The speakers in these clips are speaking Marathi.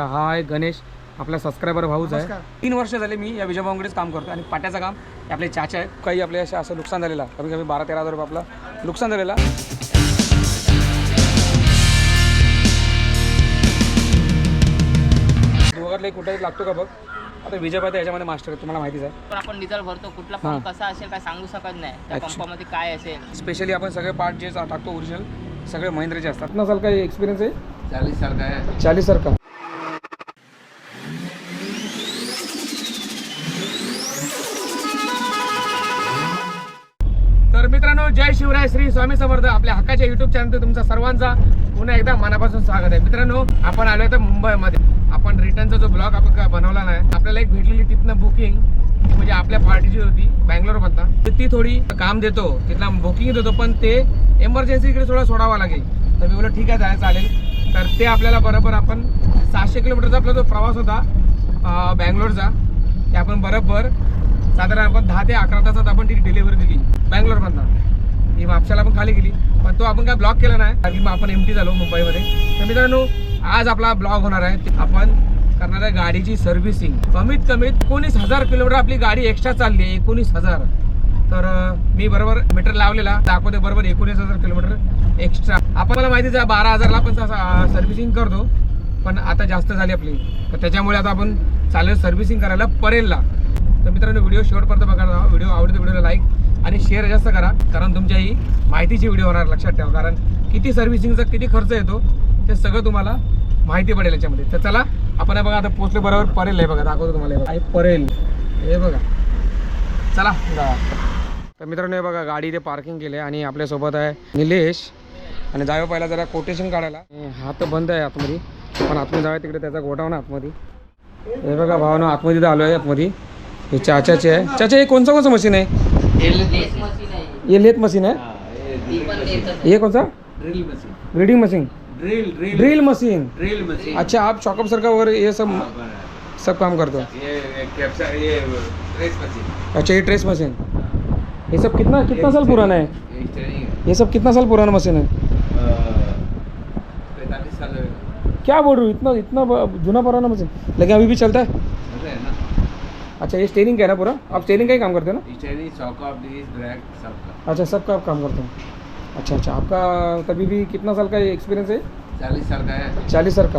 हा आहे गणेश आपला सबस्क्रायबर भाऊच आहे. तीन वर्ष झाले मी या विजयभाऊकडेच काम करतो आणि पाट्याचं काम हे आपले चाचा आहेत. काही आपले असे असं नुकसान झालेलं कमी कमी बारा तेरा हजार रुपये आपलं नुकसान झालेलं दोघातले कुठेही लागतो का बघ? आता विजयभाई याच्यामध्ये मास्टर आहे तुम्हाला माहितीच आहे. पण आपण डिझेल भरतो कुठला हां. पंप कसा असेल काय सांगू शकत नाही. त्या अच्छा. पंपामध्ये काय असेल? स्पेशली आपण सगळे पार्ट जे टाकतो ओरिजिनल सगळे महिंद्राचे असतात. नसाल काही एक्सपिरियन्स आहे? चालीस साल का है चालीस श्री स्वामी समर्थ आपल्या हक्काच्या युट्यूब चॅनल तुमचा सर्वांचा पुन्हा एकदा मनापासून स्वागत आहे. मित्रांनो आपण आलो तर मुंबईमध्ये. आपण रिटर्नचा जो ब्लॉग आपण बनवला नाही आपल्याला एक भेटलेली तिथनं बुकिंग म्हणजे आपल्या पार्टीची होती बँगलोरमधनं. तर ती थोडी काम देतो तिथला बुकिंग देतो पण ते एमर्जन्सी इकडे थोडं सोडावं लागेल. तर मी बोला ठीक आहे जायचं चालेल. तर ते आपल्याला बरोबर आपण सहाशे किलोमीटरचा आपला जो प्रवास होता बँगलोरचा ते आपण बरोबर साधारण आपण दहा ते अकरा तासात आपण ती डिलिव्हरी दिली बँगलोरमधनं. म्हापशाला पण खाली गेली पण तो आपण काय ब्लॉक केला नाही. कारण की मग आपण एमटी झालो मुंबईमध्ये. तर मित्रांनो आज आपला ब्लॉग होणार आहे. आपण करणार आहे गाडीची सर्व्हिसिंग कमीत कमीत एकोणीस हजार किलोमीटर आपली गाडी एक्स्ट्रा चालली आहे एकोणीस हजार. तर मी बरोबर मीटर लावलेला. दाखवते बरोबर एकोणीस हजार किलोमीटर एक्स्ट्रा आपण मला माहितीच आहे बारा हजारला आपण सर्व्हिसिंग करतो. पण आता जास्त झाली आपली. तर त्याच्यामुळे आता आपण चालेल सर्व्हिसिंग करायला परेलला. तर मित्रांनो व्हिडिओ शेवटपर्यंत बघा व्हिडिओ आवडतो व्हिडिओला लाईक आणि शेअर जास्त करा कारण तुमच्या ही माहितीची व्हिडिओ होणार लक्षात ठेवा. कारण किती सर्व्हिसिंगचा किती खर्च येतो ते सगळं तुम्हाला माहिती पडेल याच्यामध्ये. तर चला आपण हे बघा आता पोचले बरोबर परेल आहे बघा दाखवतो तुम्हाला हे परेल. हे बघा. चला. तर मित्रांनो हे बघा गाडी इथे पार्किंग केली आहे आणि आपल्यासोबत आहे निलेश. आणि जावे पहिला जरा कोटेशन काढायला. हा तर बंद आहे आतमध्ये. पण आतमध्ये जाऊया तिकडे त्याचा आहे आतमध्ये. हे बघा भावानं आतमध्ये आलो आहे आतमध्ये. हे चाचाचे आहे. चाचा हे कोणचं कोणचं मशीन आहे? ये लेथ मशीन है ये। कौन सा? Drill machine. Reading machine drill drill. Machine drill machine. अच्छा आप चौकअप सर का वगैरह ये सब सब काम करते हो? ये ये कैप्चर ये ट्रेस मशीन अच्छा ये ट्रेस मशीन ये सब कितना कितना साल पुराना है? ये सब कितना साल पुराना मशीन है? पैंतालीस साल क्या बोल रहे हो? इतना इतना जुना पुराना मशीन लेकिन अभी भी चलता है है? अच्छा ये स्टेरिंग का है ना पूरा? आप स्टेरिंग का ही काम करते हो स्टेरिंग चौकअप डिस्क ब्रेक सबका। ना अच्छा सबका आप काम करते हो। अच्छा अच्छा आपका कभी भी कितना साल का एक्सपीरियंस है? चालीस साल का है। चालीस साल का।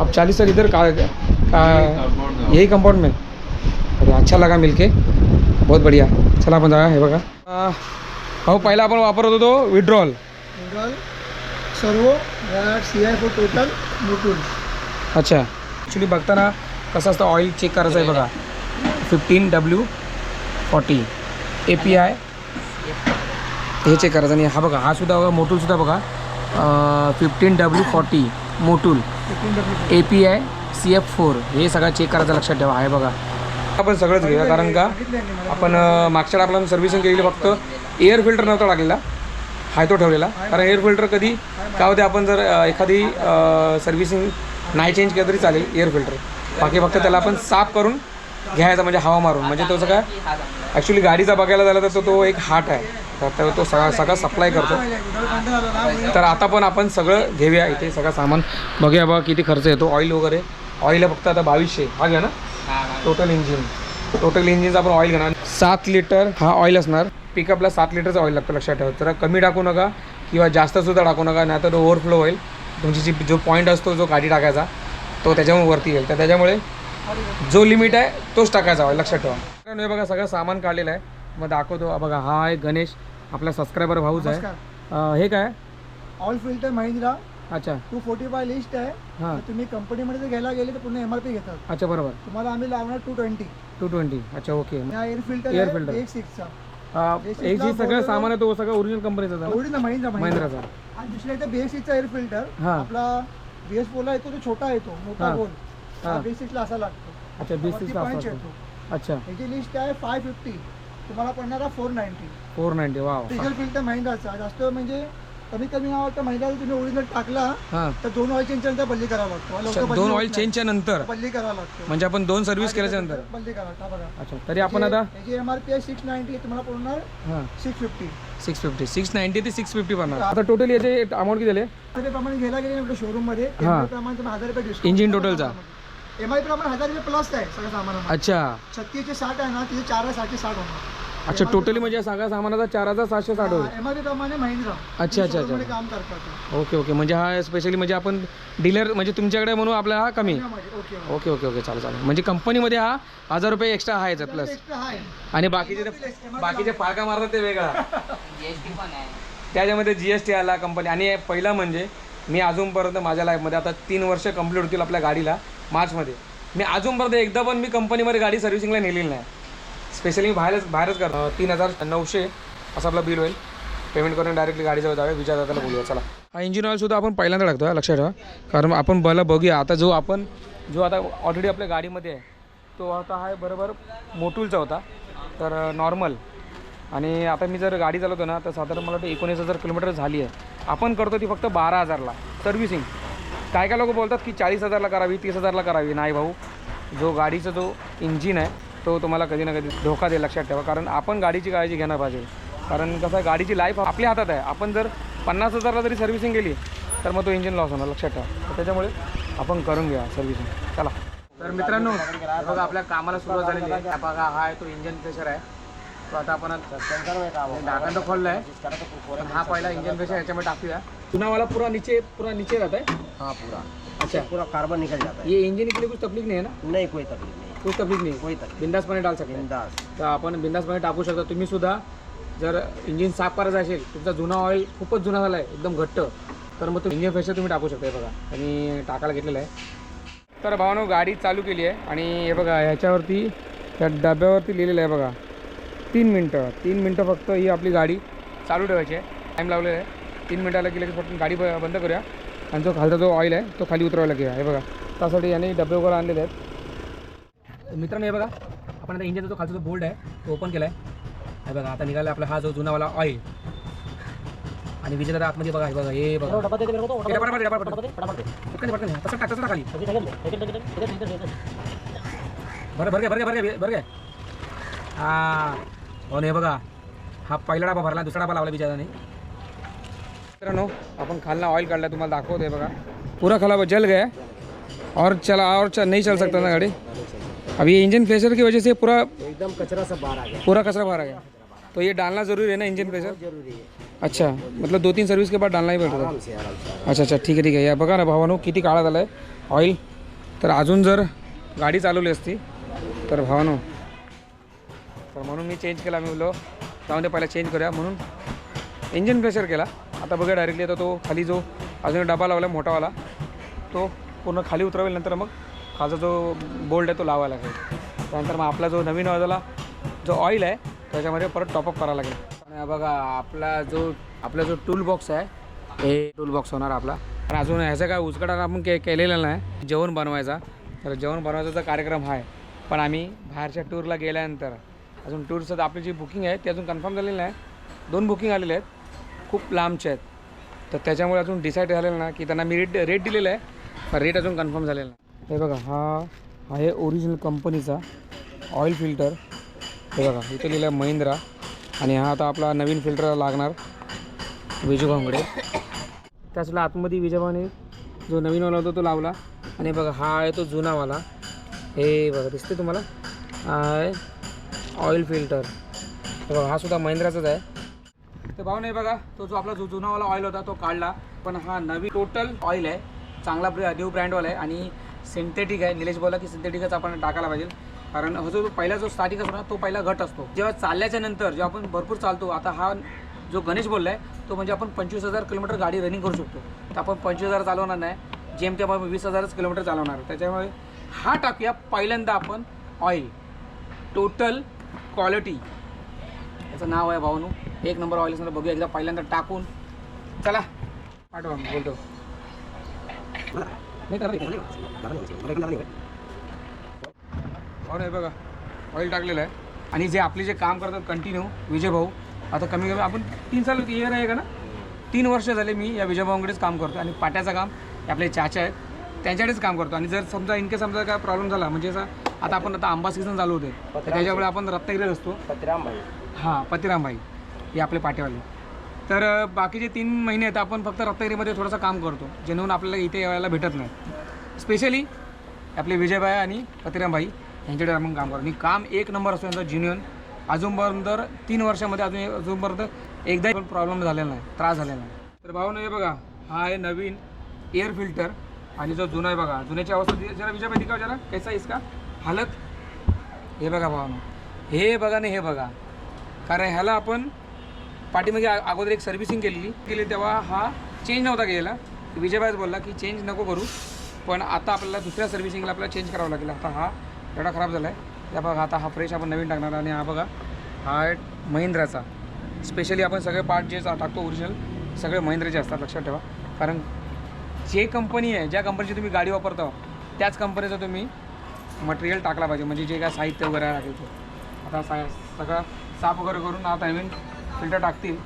अब चालीस साल इधर का, का यही कंपाउंड में। अरे अच्छा लगा मिलके। बहुत बढ़िया। चला आपण जाऊया हे बघा अं, भाऊ पहिला आपण वापरत होतो विड्रॉल मिनरल सर्वो रॅट सी आय फोर टोटल अच्छा। ॲक्च्युली बघताना कसं असतं ऑइल चेक करायचं आहे बघा। Fifteen W forty A P I हे चेक करायचं आणि हा बघा हा सुद्धा बघा मोटूलसुद्धा बघा. Fifteen W forty Motul. A P I C F four हे सगळं चेक करायचं लक्षात ठेवा आहे बघा. आपण सगळंच घेऊया कारण का? आपण मागच्या आपण सर्व्हिसिंग केलेली फक्त एअर फिल्टर नव्हता टाकलेला हाय तो ठेवलेला. कारण एअर फिल्टर कधी काय होते आपण जर एखादी सर्व्हिसिंग नाही चेंज केलं तरी चालेल एअर फिल्टर बाकी फक्त त्याला आपण साफ करून घ्यायचा म्हणजे हवा मारून. म्हणजे तसं काय ॲक्च्युली गाडीचा बघायला झालं तर तो तो एक हाट आहे. तर तो सगळा सगळा सप्लाय करतो. तर आता पण आपण सगळं घेऊया इथे सगळं सामान. बघूया बघा किती खर्च येतो. ऑइल वगैरे. ऑइल फक्त आता बावीसशे. हा घ्या ना. टोटल इंजिन टोटल इंजिनचा आपण ऑइल घेणार. सात लिटर हा ऑइल असणार. पिकअपला सात लिटरचं ऑइल लागतं लक्षात ठेवा. तर कमी टाकू नका किंवा जास्तसुद्धा टाकू नका नाही तर ओव्हरफ्लो होईल. तुमची जी जो पॉईंट असतो जो गाडी टाकायचा तो त्याच्यामुळे वरती येईल. तर त्याच्यामुळे जो लिमिट आहे तोच टाकायचा ऑइल लक्षात ठेवा. हे बघा सगळं सामान काढलेलं आहे. मग दाखवतो. बघा हा आहे गणेश आपला सबस्क्रायबर भाऊच आहे. अं, हे काय? ऑल फिल्टर महिंद्रा अच्छा. टू फोर्टी फाय लिस्ट आहे. हां. तर तुम्ही कंपनीमध्ये जर घ्यायला गेले तर पुन्हा एम आर पी घेतात. अच्छा बरोबर. तुम्हाला आम्ही लावणार टू ट्वेंटी टू ट्वेंटी अच्छा ओके हा एअर फिल्टर Air आहे filter. एक सिक्सचा एक जी सगळं सामान आहे तो सगळं ओरिजिनल कंपनीचा झाला. एवढी ना महिंद्रा महिंद्रा. महिंद्राचा. आणि दुसऱ्या इथे बी एस सिक्सचा एअर फिल्टर हां. आपला बी एस फोरला येतो तो छोटा येतो मोठा हां. गोल हा. हां. बी सिक्सला असा लागतो. अच्छा बीस तीस येतो. अच्छा. याची लिस्ट आहे फाय फिफ्टी तुम्हाला पडणार फोर नाईन्टी फोर नाईन्टी वा डिझेल फिल्टर महिंद्राचा जास्त म्हणजे कमी कमी नाव वाटतं महिंद्राचा तुम्ही ओरिजिनल टाकला हां. तर दोन ऑइल चेंज नंतर बदली करावा लागतो. अच्छा, लवकर बदली दोन होत ऑइल नाही. चेंजच्या नंतर? बदली करावा लागतो. म्हणजे आपण दोन सर्व्हिस केल्याच्यानंतर? बदली करा हा बघा. अच्छा तरी आपण आता याची एम आर पी आहे सिक्स नाईन्टी तुम्हाला पडणार हां. Six fifty six fifty six ninety ते सिक्स फिफ्टी पडणार. आता टोटल याचे अमाऊंट किती झाले प्रमाणे घ्यायला गेले आपल्या शोरूममध्ये हां. तुम्ही हजार रुपये इंजिन टोटलचा एम आय प्रमाणे हजार रुपये प्लस आहे सगळ्या सामानामध्ये अच्छा. छत्तीसचे साठ आहे ना तिथे चार आहे साठचे साठ होणार. अच्छा टोटली म्हणजे या सगळ्या सामानाचा चार हजार सातशे साठ होईल. एम आय पी प्रमाणे महिंद्रा. अच्छा, अच्छा, अच्छा. मध्ये काम करतात ओके ओके. म्हणजे हा स्पेशली म्हणजे आपण डीलर म्हणजे तुमच्याकडे म्हणून आपला हा कमी. Okay okay. ओके ओके चालेल चालेल. म्हणजे कंपनीमध्ये हा हजार रुपये एक्स्ट्रा आहेच प्लस एक्स्ट्रा आहे. आणि बाकीचे ते- बाकीचे फाळका मारतात ते वेगळा. जीएसटी पण आहे. त्याच्यामध्ये जी एस टी आला कंपनी आणि पहिला म्हणजे मी अजूनपर्यंत माझ्या लाईफमध्ये आता तीन वर्ष कंप्लीट होतील आपल्या गाडीला. मार्चमध्ये. मी अजूनपर्यंत एकदा पण मी कंपनीमध्ये गाडी सर्व्हिसिंगला नेलेली नाही. स्पेशली मी बाहेरच बाहेरच करतो. तीन हजार नऊशे असं आपलं बिल होईल. पेमेंट करून डायरेक्टली गाडीजवळ जाऊया. विचार दादाला बोलूया. चला. हा इंजिन ऑइल सुद्धा आपण पहिल्यांदा टाकतो लक्षात ठेवा. कारण आपण बला बघूया. आता जो आपण जो आता ऑलरेडी आपल्या गाडीमध्ये आहे तो आता आहे बरोबर मोटूलचा होता. तर नॉर्मल आणि आता मी जर गाडी चालवतो ना तर साधारण मला वाटतं एकोणीस हजार किलोमीटर झाली आहे. आपण करतो ती फक्त बारा हजारला. सर्व्हिसिंग काय काय लोक बोलतात की चाळीस हजारला करावी तीस हजारला करावी? नाही भाऊ. जो गाडीचा जो इंजिन आहे तो तुम्हाला कधी ना कधी धोका दे लक्षात ठेवा. कारण आपण गाडीची काळजी घेणं पाहिजे. कारण कसं आहे गाडीची लाईफ आपल्या हातात आहे. आपण जर पन्नास हजारला जरी सर्व्हिसिंग केली तर मग तो इंजिन लॉस होणार लक्षात ठेवा. तर त्याच्यामुळे आपण करून घ्या सर्व्हिसिंग चला. तर मित्रांनो बघा आपल्या कामाला सुरुवात झालेली आहे. हा बघा हा आहे तो इंजिन प्रेशर आहे. तो आता आपण ढाकण तर खोललं आहे हा पहिला इंजन प्रेशर याच्यामध्ये टाकूया. चुनावाला पूरा नीचे पूरा नीचे रहता है हाँ पूरा. अच्छा. पूरा कार्बन निकल जाता ये इंजन के लिए कुछ तकलीफ नहीं है ना? नहीं कोई तकलीफ नहीं. कुछ तकलीफ नहीं. कोई तकलीफ बिंदासपणे डाल सकते हैं. बिंदास. तर आपण बिंदासपणे टाकू शकता. तुम्ही सुद्धा जर इंजिन साफ करायचं असेल तुमचा जुना ऑइल खूपच जुना झाला आहे एकदम घट्ट तर मग तो इंजिन फ्रेशर तुम्ही टाकू शकता बघा. आणि टाकायला घेतलेलं आहे. तर भावानो गाडी चालू केली आहे. आणि हे बघा ह्याच्यावरती त्या डब्यावरती लिहिलेलं आहे बघा. तीन मिनटं तीन मिनटं फक्त ही आपली गाडी चालू ठेवायची आहे टाईम लावलेला आहे तीन मिनटाला गेलं की फक्त गाडी ब- बंद करूया आणि जो खालचा जो ऑइल आहे तो खाली उतरवायला घेऊया हे बघा त्यासाठी याने डबे वगैरे आणलेले आहेत मित्रांनो हे बघा आपण आता इंजिनचा जो खालचा जो बोल्ड आहे तो ओपन केला आहे हे बघा आता निघाला आपला हा जो जुनावाला ऑइल आणि दादा आतमध्ये बघा हे बघा हे बघा हे पटकन पटकन तसं टाक तसं खाली बरं बरं बरं बरं बरं. हा हो हे बघा हा पहिला डबा भरला दुसरा डबा लावला बिचाराने. मित्रांनो आपण खालना ऑइल काढला तुम्हाला दाखवतो हे बघा. पूरा खला जल गया. और चला और चल, नहीं चल सकता ना गाड़ी. अभी ये इंजन प्रेशर की वजह से पूरा एकदम कचरा सब बाहर आ गया. पूरा कचरा बाहर आ गया. तो ये डालना ज़रूरी है ना इंजन प्रेशर जरूरी है। अच्छा मतलब दो तीन सर्विस के बाद डालना ही पड़ता अच्छा अच्छा ठीक आहे ठीक आहे या बघा ना भावानो किती काळा झाला आहे ऑइल तर अजून जर गाडी चालवली असती तर भावानो तर म्हणून मी चेंज केला मी बोललो जाऊन ते पहिला चेंज करूया. म्हणून इंजिन प्रेशर केला. आता बघा डायरेक्टली आता तो खाली जो अजून डबा लावला मोठावाला तो पूर्ण खाली उतरवेल नंतर मग खालचा जो बोल्ट आहे तो लावायला लागेल. त्यानंतर मग आपला जो नवीन वाजाला जो ऑइल आहे त्याच्यामध्ये परत टॉपअप करावा लागेल. आणि बघा आपला जो आपला जो टूल बॉक्स आहे हे टूल बॉक्स होणार आपला. पण अजून ह्याचा काय उचकटा आपण के केलेला नाही. जेवण बनवायचा. तर जेवण बनवायचा कार्यक्रम आहे. पण आम्ही बाहेरच्या टूरला गेल्यानंतर अजून टूरचं आपली जी बुकिंग आहे ती अजून कन्फर्म झालेली नाही. दोन बुकिंग आलेले आहेत. खूप लांबचे आहेत. तर त्याच्यामुळे अजून डिसाईड झालेलं ना की त्यांना मी रेट रेट दिलेला आहे पण रेट अजून कन्फर्म झालेला नाही. हे बघा हा आहे ओरिजिनल कंपनीचा ऑइल फिल्टर हे बघा इथे लिहिलं आहे महिंद्रा. आणि हा आता आपला नवीन फिल्टर लागणार विजू भांगडे त्याचला आतमध्ये विजयभाने जो नवीनवाला होता तो लावला. आणि बघा हा आहे तो जुनावाला हे बघा दिसते तुम्हाला? Oil filter. बघा हा सुद्धा महिंद्राचाच आहे. तर भाऊ नाही बघा तो जो आपला जो जुनावाला ऑइल होता तो काढला. पण हा नवी टोटल ऑइल आहे. चांगला न्यू ब्रँडवाला आहे आणि सिंथेटिक आहे. निलेश बोला की सिंथेटिकच आपण टाकायला पाहिजे. कारण हा जो पहिला जो स्टार्टिंग असतो ना तो पहिला घट असतो. जेव्हा चालल्याच्या नंतर जेव्हा आपण भरपूर चालतो आता हा जो गणेश बोलला आहे तो म्हणजे आपण पंचवीस हजार किलोमीटर गाडी रनिंग करू शकतो. तर आपण पंचवीस हजार चालवणार नाही. जेम तेव्हा वीस हजारच किलोमीटर चालवणार. त्याच्यामुळे हा टाकूया पहिल्यांदा आपण ऑइल टोटल क्वालिटी याचं नाव आहे भावनू. एक नंबर ऑइल असणार बघूया एकदा पहिल्यांदा टाकून. चला. पाठवा बोलतो. नाही आहे बघा ऑइल टाकलेलं आहे. आणि जे आपले जे काम करतात कंटिन्यू विजय भाऊ आता कमी कमी आपण तीन साल इयर आहे का ना? तीन वर्ष झाले मी या विजयभाऊंकडेच काम करतो. आणि पाट्याचं काम हे आपले चाचा आहेत त्यांच्याकडेच काम करतो. आणि जर समजा इनके समजा काय प्रॉब्लेम झाला म्हणजे असा आता आपण आता आंबा सीझन चालू होते तर त्याच्यामुळे आपण रत्नागिरीत असतो. पतिराम भाई. हां पतिराम भाई. हे आपले पाटेवाले. तर बाकीचे तीन महिने आहेत आपण फक्त रत्नागिरीमध्ये थोडंसं काम करतो. जेणेकरून आपल्याला इथे यायला भेटत नाही. स्पेशली आपले विजयभाई आणि पतिरामभाई यांच्याकडे आपण काम करतो. आणि काम एक नंबर असतो यांचा जिन्युअन अजूनपर्यंत तीन वर्षामध्ये अजून अजूनपर्यंत एकदाही पण प्रॉब्लेम झालेला नाही. त्रास झालेला नाही. तर भाऊ हे बघा हा आहे नवीन एअर फिल्टर आणि जो जुना आहे बघा. जुन्याची अवस्था जरा विजयभाई दिखाव जरा. कैसा इसका? हालत? हे बघा भावानो. हे बघा नाही हे बघा. कारण ह्याला आपण पाठीमागे अगोदर एक सर्व्हिसिंग केलेली. केली तेव्हा हा चेंज नव्हता केलेला. विजयबाईच बोलला की चेंज नको करू. पण आता आपल्याला दुसऱ्या सर्व्हिसिंगला आपल्याला चेंज करावं लागेल. आता हा एवढा खराब झाला आहे त्या बघा आता हा फ्रेश आपण नवीन टाकणार आणि हा बघा हा महिंद्राचा. स्पेशली आपण सगळे पार्ट जे टाकतो ओरिजिनल सगळे महिंद्राचे असतात लक्षात ठेवा. कारण जे कंपनी आहे ज्या कंपनीची तुम्ही गाडी वापरता त्याच कंपनीचा तुम्ही मटेरियल टाकला पाहिजे. म्हणजे जे काय साहित्य वगैरे लागेल ते. आता सा सगळं साफ वगैरे करून आता नवीन फिल्टर टाकतील.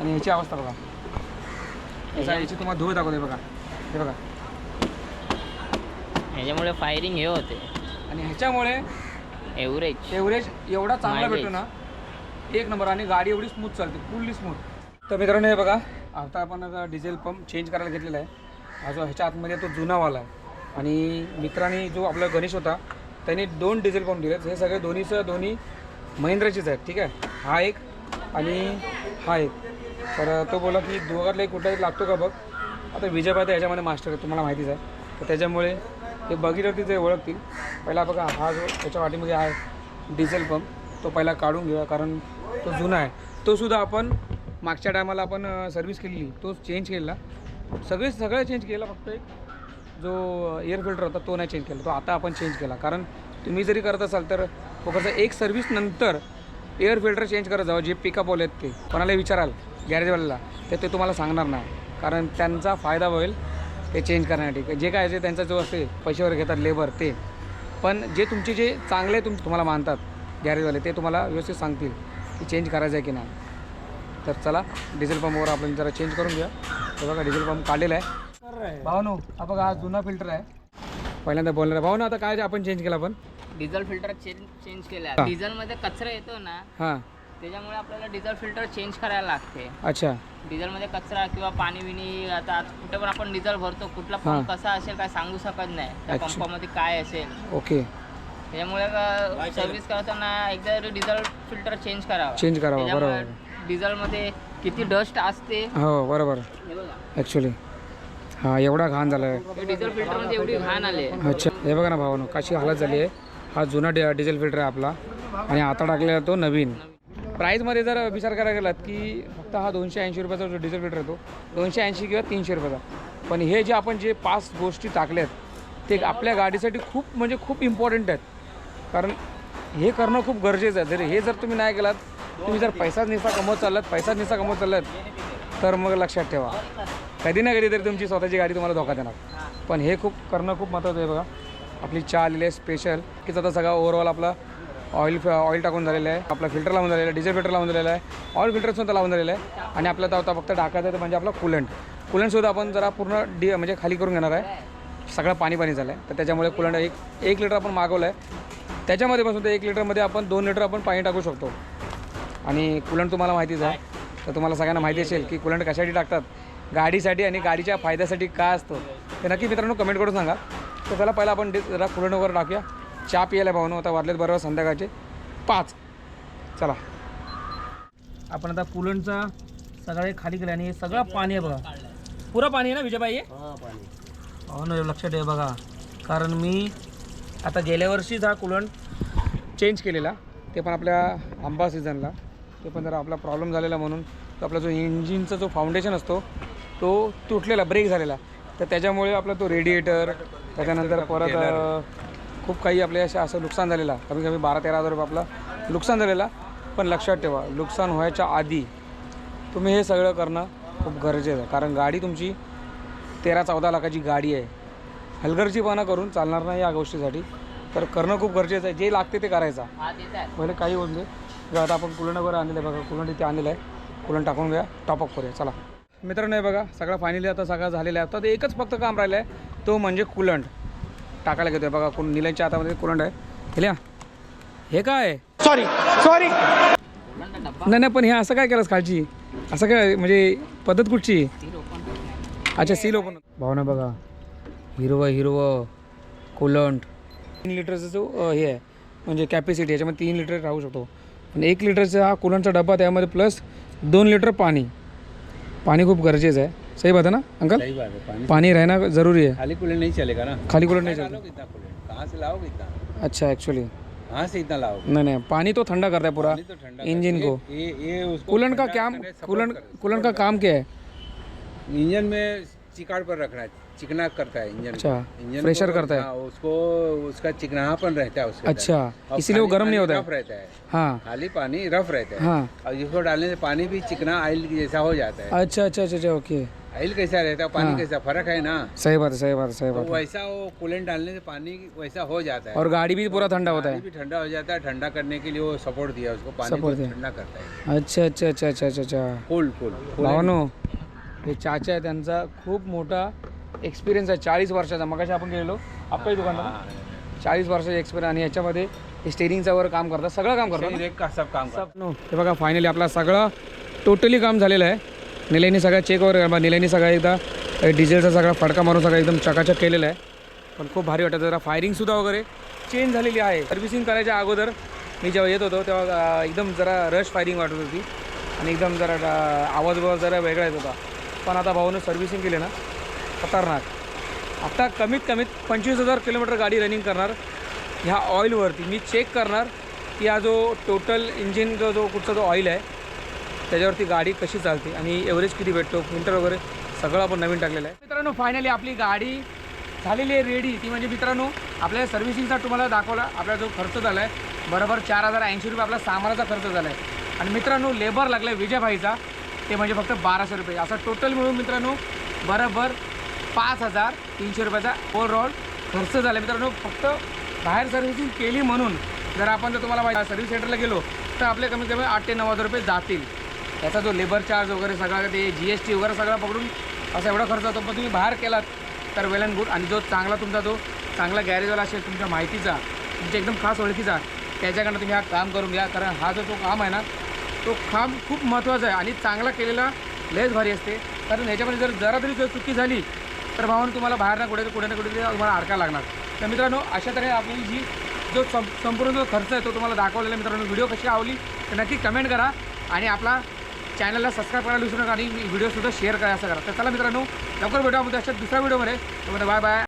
आणि ह्याची अवस्था बघा. याचा याची तुम्हाला धूळ दाखवते बघा. हे बघा. ह्याच्यामुळे फायरिंग हे होते. आणि ह्याच्यामुळे एव्हरेज एव्हरेज एवढा चांगला Mileage. भेटतो ना एक नंबर आणि गाडी एवढी स्मूथ चालते फुल्ली स्मूथ तर मित्रांनो हे बघा आता आपण आता डिझेल पंप चेंज करायला घेतलेला आहे. हा जो ह्याच्या आतमध्ये तो जुनावाला आहे. आणि मित्रांनी जो आपला गणेश होता त्याने दोन डिझेल पंप दिलेत. हे सगळे दोन्हीचं दोन्ही महिंद्राचेच आहेत ठीक आहे? हा एक आणि हा एक. तर तो बोला की दोघातला एक कुठलाही लागतो का बघ? आता विजयबाई तर याच्यामध्ये मास्टर आहे तुम्हाला माहितीच आहे. तर त्याच्यामुळे ते बघितलं ते ओळखतील. पहिला बघा हा जो त्याच्या वाटीमध्ये आहे डिझेल पंप तो पहिला काढून घेऊया कारण तो जुना आहे. तोसुद्धा आपण मागच्या टायमाला आपण सर्व्हिस केलेली तो चेंज केलेला. सगळे सगळं चेंज केलं फक्त एक जो एअर फिल्टर होता तो नाही चेंज केला. तो आता आपण चेंज केला. कारण तुम्ही जरी करत असाल तर कसं एक सर्व्हिस नंतर एअर फिल्टर चेंज करत जावं. जे पिकअप आहेत ते. कोणाला विचाराल गॅरेजवाल्याला तर ते तुम्हाला सांगणार नाही. कारण त्यांचा फायदा होईल ते चेंज करण्यासाठी. जे काय जे त्यांचा जो असते पैशावर घेतात लेबर ते. पण जे तुमचे जे चांगले तुम तुम्हाला मानतात गॅरेजवाले ते तुम्हाला व्यवस्थित सांगतील की चेंज करायचं आहे की नाही. तर चला डिझेल पंपवर आपण जरा चेंज करून घ्या तर बघा डिझेल पंप काढलेला आहे. भावनो हा बघा हा जुना फिल्टर आहे. पहिल्यांदा बोलणार भाऊ ना आता काय आपण चेंज केला आपण? डिझेल फिल्टर चेंज चेंज केला. डिझेल मध्ये कचरा येतो ना हां. त्याच्यामुळे आपल्याला डिझेल फिल्टर चेंज करायला लागते. अच्छा. डिझेलमध्ये कचरा किंवा पाणी बिणी आता कुठे पण आपण डिझेल भरतो कुठला पंप कसा असेल काय सांगू शकत नाही. त्या. पंपामध्ये काय असेल. ओके. त्याच्यामुळे सर्व्हिस करताना एकदा डिझेल फिल्टर चेंज करावा. चेंज करावा बरोबर. डिझेलमध्ये किती डस्ट असते हो बरोबर. बघा. ॲक्च्युली हां एवढा घाण झाला आहे डिझेल फिल्टरमध्ये एवढी घाण आली आहे. अच्छा हे बघा ना भावानो कशी हालत झाली आहे. हा जुना डि डिझेल फिल्टर आहे आपला. आणि आता टाकलेला तो नवीन. प्राईजमध्ये जर विचार करायला गेलात की फक्त हा दोनशे ऐंशी रुपयाचा जो डिझेल फिल्टर आहे तो दोनशे ऐंशी किंवा तीनशे रुपयाचा. पण हे जे आपण जे पाच गोष्टी टाकल्यात ते आपल्या गाडीसाठी खूप म्हणजे खूप इम्पॉर्टंट आहेत. कारण हे करणं खूप गरजेचं आहे. जर हे जर तुम्ही नाही केलात तुम्ही जर पैसाच निसा कमवत चाललात पैसाच निसा कमवत चाललात तर मग लक्षात ठेवा. कधी ना कधी तरी तुमची स्वतःची गाडी तुम्हाला धोका देणार. पण हे खूप करणं खूप महत्त्वाचं आहे बघा. आपली चहा आलेली आहे स्पेशल की आता सगळा ओव्हरऑल आपला ऑइल ऑइल टाकून झालेलं आहे. आपला फिल्टर लावून झालेला आहे डिझेल फिल्टर लावून झालेला आहे. ऑइल फिल्टर सुद्धा लावून झालेलं आहे. आणि आपल्याला आता फक्त टाकायचं म्हणजे आपला कुलंट कुलंटसुद्धा आपण जरा पूर्ण डी म्हणजे खाली करून घेणार आहे. सगळं पाणी पाणी झालं आहे तर त्याच्यामुळे कुलंट एक एक लिटर आपण मागवलं आहे त्याच्यामध्ये पण सुद्धा एक लिटरमध्ये आपण दोन लिटर आपण पाणी टाकू शकतो. आणि कुलंट तुम्हाला माहितीच आहे. तर तुम्हाला सगळ्यांना माहिती असेल की कुलंट कशासाठी टाकतात. गाडीसाठी आणि गाडीच्या फायद्यासाठी काय असतं ते नक्की मित्रांनो कमेंट करून सांगा. तर चला पहिला आपण डि जरा कुलंट वगैरे टाकूया. चहा पियाला भावनो आता वाजलेत बरोबर संध्याकाळचे. पाच. चला. आपण आता कुलंटचा सगळे खाली केलं आणि हे सगळं पाणी आहे बघा. पुरं पाणी आहे ना विजयबाई? हे? हा पाणी. ना लक्षात बघा. कारण मी आता गेल्या वर्षीच हा कुलंट चेंज केलेला. ते पण आपल्या आंबा सीझनला ते पण जरा आपला प्रॉब्लेम झालेला म्हणून. तो आपला जो इंजिनचा जो फाउंडेशन असतो तो तुटलेला ब्रेक झालेला. तर त्याच्यामुळे आपला तो रेडिएटर त्याच्यानंतर परत खूप काही आपल्या अशा असं नुकसान झालेला. कमी कमी बारा तेरा हजार रुपये आपला नुकसान झालेला. पण लक्षात ठेवा नुकसान व्हायच्या आधी तुम्ही हे सगळं करणं खूप गरजेचं आहे. कारण गाडी तुमची तेरा चौदा लाखाची गाडी आहे. हलगर्जीपणा करून चालणार नाही या गोष्टीसाठी. तर करणं खूप गरजेचं आहे. जे लागते ते करायचं. पहिले काही होऊन दे. आता आपण कुलंट वगैरे आणलेलं आहे बघा. कुलंट इथे आणलेलं आहे. कुलंट टाकून घ्या. टॉपअप करूया. चला. मित्रांनो हे बघा सगळं फायनली आता सगळं झालेलं आहे. आता ते एकच फक्त काम राहिलं आहे तो म्हणजे कुलंट टाकायला घेतोय बघा कुल निलांच्या हातामध्ये कुलंट आहे. हेल्या हे काय? सॉरी सॉरी नाही नाही पण हे असं काय केलंस खालची? असं काय म्हणजे पद्धत कुठची? अच्छा सील ओपन भावना बघा. हिरवं हिरवं कुलंट तीन लिटरचा जो हे आहे म्हणजे कॅपॅसिटी याच्यामध्ये तीन लिटर राहू शकतो. पण एक लिटरचा हा कुलंटचा डब्बा त्यामध्ये प्लस दोन लिटर पाणी. पाणी खूब गरजेचं है सही बात है ना अंकल? सही बात है पानी पानी रहना ज़रूरी है। खाली कूलर नहीं चलेगा ना। खाली कूलर नहीं चलेगा। इतना कूलर। कहाँ से लाओगे इतना? अच्छा एक्चुअली कहाँ से इतना लाओगे? नहीं नहीं पानी तो ठंडा करता है पूरा पानी तो ठंडा इंजन को। ये ये उसको कूलन का क्या कूलन कूलन का काम क्या है? इंजन में चिकाड़ पर रखना है। चिकना करता है इंजन। अच्छा, इंजन प्रेशर करता है। हाँ, उसको उसका चिकनापन रहता है उसके अच्छा, इसीलिए वो गर्म नहीं होता है। रफ रहता है। हाँ। खाली पानी रफ रहता है। हाँ। और जिसको डालने से पानी भी चिकना ऑयल जैसा हो जाता है। अच्छा अच्छा अच्छा अच्छा ओके। ऑयल कैसा रहता है पानी हाँ। कैसा? फ़र्क है ना? सही बात है सही बात है सही तो बात है। वैसा वो कूलेंट डालने से पानी वैसा हो जाता है। और गाड़ी भी पूरा ठंडा होता है? भी ठंडा हो जाता है ठंडा करने के लिए वो सपोर्ट दिया उसको पानी को दिया। ठंडा करता है। अच्छा अच्छा अच्छा अच्छा अच्छा अच्छा। फुल फुल भावानो हे चाचा आहे त्यांचा खूप मोठा एक्सपिरियन्स आहे. चाळीस वर्षाचा. मगाशी आपण गेलेलो. आपल्या दुकानात चाळीस वर्षाचा एक्सपिरियन्स आणि याच्यामध्ये स्टेरिंगचं वगैरे काम करतात. सगळं काम करतात ना? रेक का सब काम हे बघा फायनली आपला सगळं टोटली काम झालेलं आहे. निलेनी सगळं चेक वगैरे. निलेनी सगळं एकदा डिझेलचा सगळा फडका मारून सगळं एकदम चकाचक केलेलं आहे. पण खूप भारी वाटतं. जरा फायरिंगसुद्धा वगैरे चेंज झालेली आहे. सर्व्हिसिंग करायच्या अगोदर मी जेव्हा येत होतो तेव्हा एकदम जरा रश फायरिंग वाटत होती. आणि एकदम जरा आवाज जरा वेगळा येत होता. पण आता भाऊनं सर्व्हिसिंग केली ना खतरनाक. आता कमीत कमीत पंचवीस हजार किलोमीटर गाडी रनिंग करणार ह्या ऑइलवरती मी चेक करणार की हा जो टोटल इंजिनचा जो कुठचा जो ऑइल आहे त्याच्यावरती गाडी कशी चालते आणि एव्हरेज किती भेटतो फिल्टर वगैरे सगळं आपण नवीन टाकलेलं आहे. मित्रांनो फायनली आपली गाडी झालेली आहे रेडी ती म्हणजे मित्रांनो आपल्या सर्व्हिसिंगचा तुम्हाला दाखवला आपला जो खर्च झाला आहे बरोबर चार हजार ऐंशी रुपये आपला सामानाचा खर्च झाला आहे आणि मित्रांनो लेबर लागला आहे विजयभाईचा ते म्हणजे फक्त बाराशे रुपये. असा टोटल मिळून मित्रांनो बरोबर पाच हजार तीनशे रुपयाचा ओव्हरऑल खर्च झाला. मित्रांनो फक्त बाहेर सर्व्हिसिंग केली म्हणून जर आपण जर तुम्हाला सर्व्हिस सेंटरला गेलो तर आपले कमीत कमी आठ ते नऊ हजार रुपये जातील. त्याचा जो लेबर चार्ज वगैरे सगळा ते जी एस टी वगैरे सगळा पकडून असा एवढा खर्च होतो. पण तुम्ही बाहेर केलात तर वेल अँड गुड आणि जो चांगला तुमचा जो चांगला गॅरेजवाला असेल तुमच्या माहितीचा तुमच्या एकदम खास ओळखीचा त्याच्याकडनं तुम्ही हा काम करून घ्या. कारण हा जो तो काम आहे ना तो काम खूप महत्त्वाचा आहे. आणि चांगला केलेला लयच भारी असते. कारण ह्याच्यामध्ये जर जरा तरी जर चुकी झाली तर भावानं तुम्हाला बाहेर ना कुठे कुठे ना कुठे तुम्हाला अडका लागणार. तर मित्रांनो अशा तऱ्हे आपली जी जो सं संपूर्ण जो खर्च आहे तो तुम्हाला दाखवलेला आहे. मित्रांनो. व्हिडिओ कशी आवली तर नक्की कमेंट करा आणि आपला चॅनलला सबस्क्राईब करायला विसरू नका आणि व्हिडिओसुद्धा शेअर करा असं करा. तर चला मित्रांनो लवकर भेटू आपण अशा दुसऱ्या व्हिडिओमध्ये. Bye bye.